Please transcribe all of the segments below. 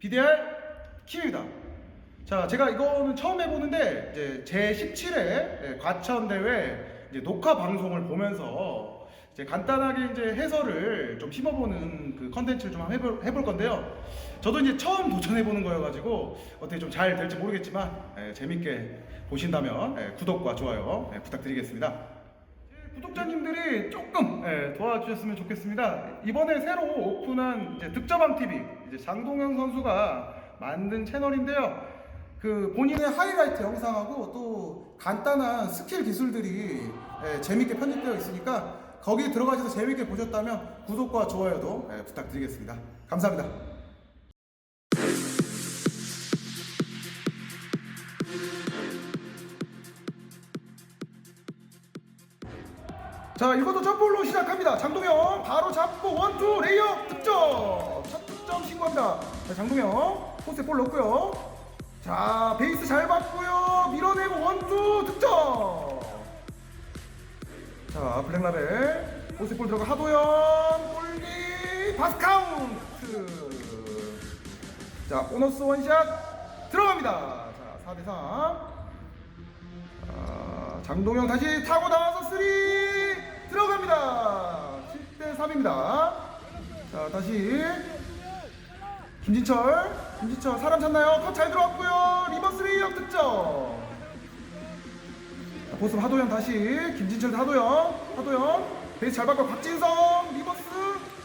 BDR 킴입니다. 자, 제가 이거는 처음 해보는데 이제 제 17회 과천 대회 이제 녹화 방송을 보면서 이제 간단하게 이제 해설을 좀 심어보는 그 컨텐츠를 좀 해볼, 해볼 건데요. 저도 이제 처음 도전해보는 거여가지고 어떻게 좀 잘 될지 모르겠지만 예, 재밌게 보신다면 예, 구독과 좋아요 예, 부탁드리겠습니다. 예, 구독자님들이 조금 예, 도와주셨으면 좋겠습니다. 이번에 새로 오픈한 이제 득점왕 TV 이제 장동현 선수가 만든 채널인데요. 그 본인의 하이라이트 영상하고 또 간단한 스킬 기술들이 예, 재밌게 편집되어 있으니까 거기 들어가셔서 재밌게 보셨다면 구독과 좋아요도 예, 부탁드리겠습니다. 감사합니다. 자, 이것도 점프로 시작합니다. 장동영 바로 잡고 원투 레이업 득점. 첫 득점 신고합니다. 자, 장동영 포스에 볼 넣고요. 자, 베이스 잘 받고요. 밀어내고 원투 득점. 자, 블랙라벨 포스에 볼 들어가 하도현 골리 바스 카운트. 자, 보너스 원샷 들어갑니다. 자, 4대 3. 아, 장동영 다시 타고 나와서 쓰리 들어갑니다. 7대 3입니다. 자 다시 김진철 김진철 사람 찾나요? 컷 잘 들어왔고요. 리버스 레이업 득점. 자, 보스 하도현 다시 김진철 하도현 하도현 베이스 잘 받고 박진성 리버스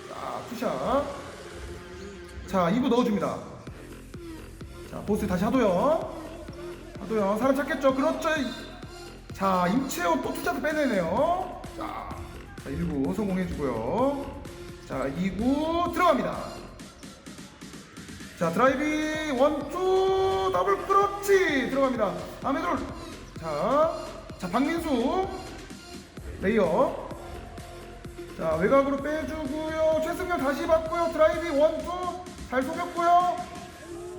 자 투샷 자 2구 넣어줍니다. 자 보스 다시 하도현 하도현 사람 찾겠죠? 그렇죠. 자 임채호 또 투자도 빼내네요. 자, 자 1구 성공해주고요. 자 2구 들어갑니다. 자 드라이빙 원투 더블 크러치 들어갑니다. 아메돌 자, 자 박민수 레이어 자 외곽으로 빼주고요. 최승현 다시 받고요. 드라이빙 원투 잘 속였고요.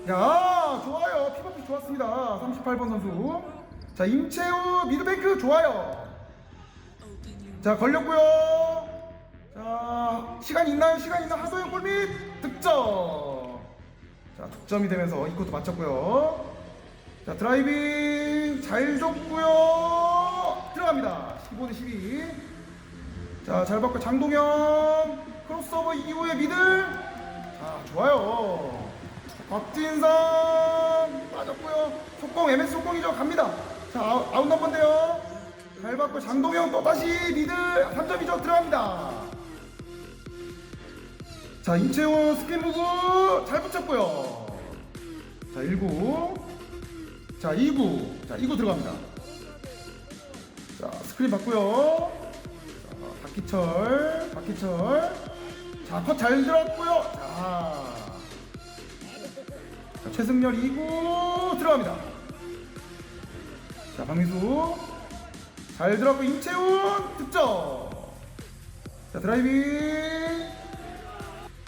야 좋아요 피버피 좋았습니다 38번 선수 자 임채우 미드뱅크 좋아요 자 걸렸고요 자 시간 있나요 시간 있나 하도현 골밑 득점 자 득점이 되면서 이것도 맞췄고요 자 드라이빙 잘 줬고요 들어갑니다 15대 12 자, 잘 받고 장동현 크로스오버 이후에 미들. 자, 좋아요. 박진성 빠졌고요. 속공 MS 속공이죠. 갑니다. 자, 아웃 넘버인데요. 잘 받고 장동현 또 다시 미들 3점이죠. 들어갑니다. 자, 임채원 스킨 무브 잘 붙였고요. 자, 1구. 자, 2구. 자, 2구 들어갑니다. 자, 스크린 받고요. 자, 박기철, 박기철. 자, 컷 잘 들었고요. 자, 자 최승열 2구 들어갑니다. 자, 박민수. 잘 들었고, 임채훈 득점. 자, 드라이빙.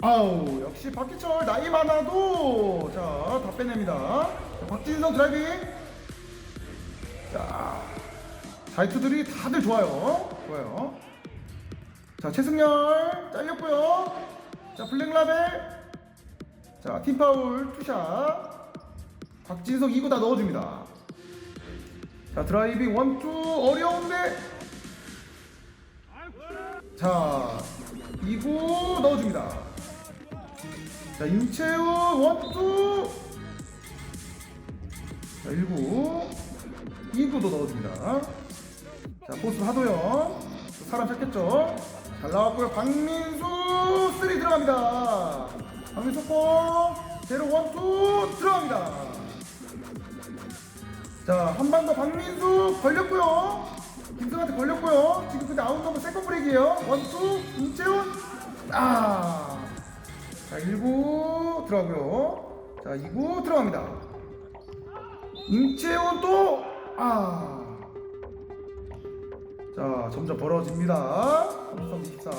아우, 역시 박기철 나이 많아도 자, 다 빼냅니다. 자, 박진성 드라이빙. 자, 자이투들이 다들 좋아요. 좋아요. 자, 최승열 잘렸고요. 자, 블랙라벨. 자, 팀파울 투샷. 박진석 2구 다 넣어줍니다. 자, 드라이빙 원투 어려운데. 자, 2구 넣어줍니다. 자, 임채우 원투. 자, 1구. 2구도 넣어줍니다. 자, 포스 하도영. 사람 찾겠죠? 잘 나왔고요. 박민수 3 들어갑니다. 박민수 골. 제로 원투 들어갑니다. 자, 한 번 더 박민수 걸렸고요. 김승한테 걸렸고요. 지금 근데 아웃 넘버 세컨 브레이크예요. 원투 임채훈. 아. 자, 1구 들어가고요. 자, 2구 들어갑니다. 임채훈 또 아. 자, 점점 벌어집니다. 33, 24.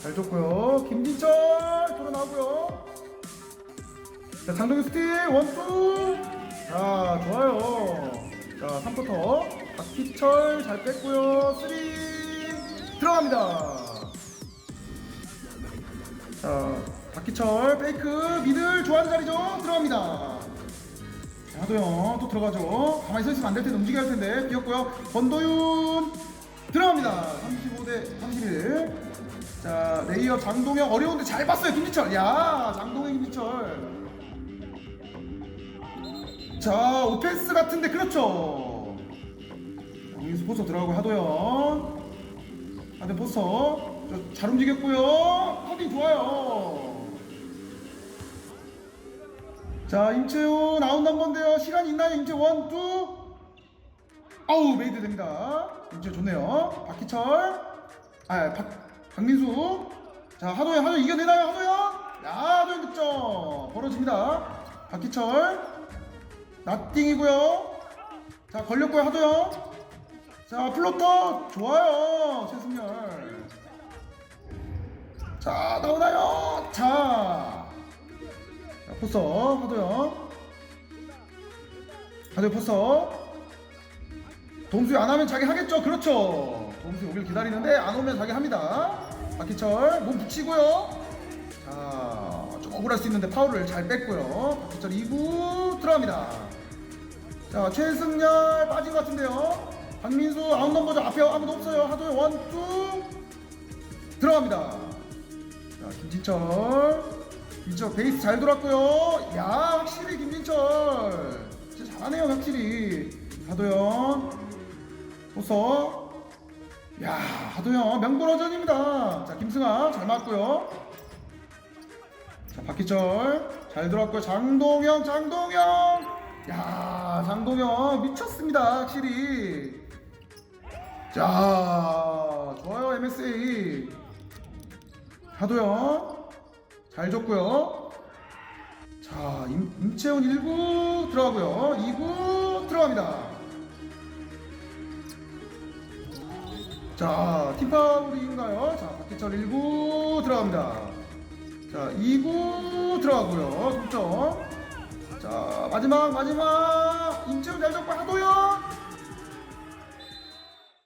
잘 줬고요. 김진철 돌아 나오고요. 자, 장동현 스틸 원투. 자, 좋아요. 자, 3쿼터. 박희철 잘 뺐고요. 3 들어갑니다. 자, 박기철 페이크 미들 좋아하는 자리죠 들어갑니다 자, 하도영 또 들어가죠 가만히 서 있으면 안 될 텐데 움직여야 할 텐데 비었고요 권도윤 들어갑니다 35대 31 자 레이업 장동영 어려운데 잘 봤어요 김지철 야 장동영 김지철 자 오펜스 같은데 그렇죠. 강민수 포스터 들어가고 하도영 하도영 포스터. 저, 잘 움직였고요. 헤딩 좋아요. 자 임채훈 아웃 난 건데요. 시간 있나요? 임채훈 원, 투. 아우 메이드 됩니다. 임채훈 좋네요. 박희철. 아 박, 박민수. 자 하도영 하도영 이겨내나요? 하도영 야 하도영 득점. 벌어집니다. 박희철 나띵이고요. 자 걸렸고요 하도영 자 플로터! 좋아요 최승열. 자 나오나요? 자, 자 포서 하도영 하도영 포서 동수 안 하면 자기 하겠죠? 그렇죠. 동수 오길 기다리는데 안 오면 자기 합니다. 박희철 몸 붙이고요 억울할 수 있는데 파울을 잘 뺐고요. 박희철 2구 들어갑니다. 자, 최승열 빠진 것 같은데요. 박민수 아웃 넘버죠. 앞에 아무도 없어요. 하도의 원, 투 들어갑니다. 자, 김진철. 김진철 베이스 잘 돌았고요. 야, 확실히 김진철. 진짜 잘하네요, 확실히. 하도영. 호서. 야, 하도영 명불허전입니다. 자, 김승아 잘 맞고요. 자, 박희철 잘 들어왔고요. 장동영, 장동영. 야, 장동영 미쳤습니다. 확실히. 자, 좋아요 MSA. 하도영 잘 줬고요. 자, 임, 임채훈 1구 들어가고요. 2구 들어갑니다. 자, 팀파울인가요? 자, 박희철 1구 들어갑니다. 자, 2구 들어가고요. 동점. 자, 마지막 마지막 임채훈 잘 잡고 하도영.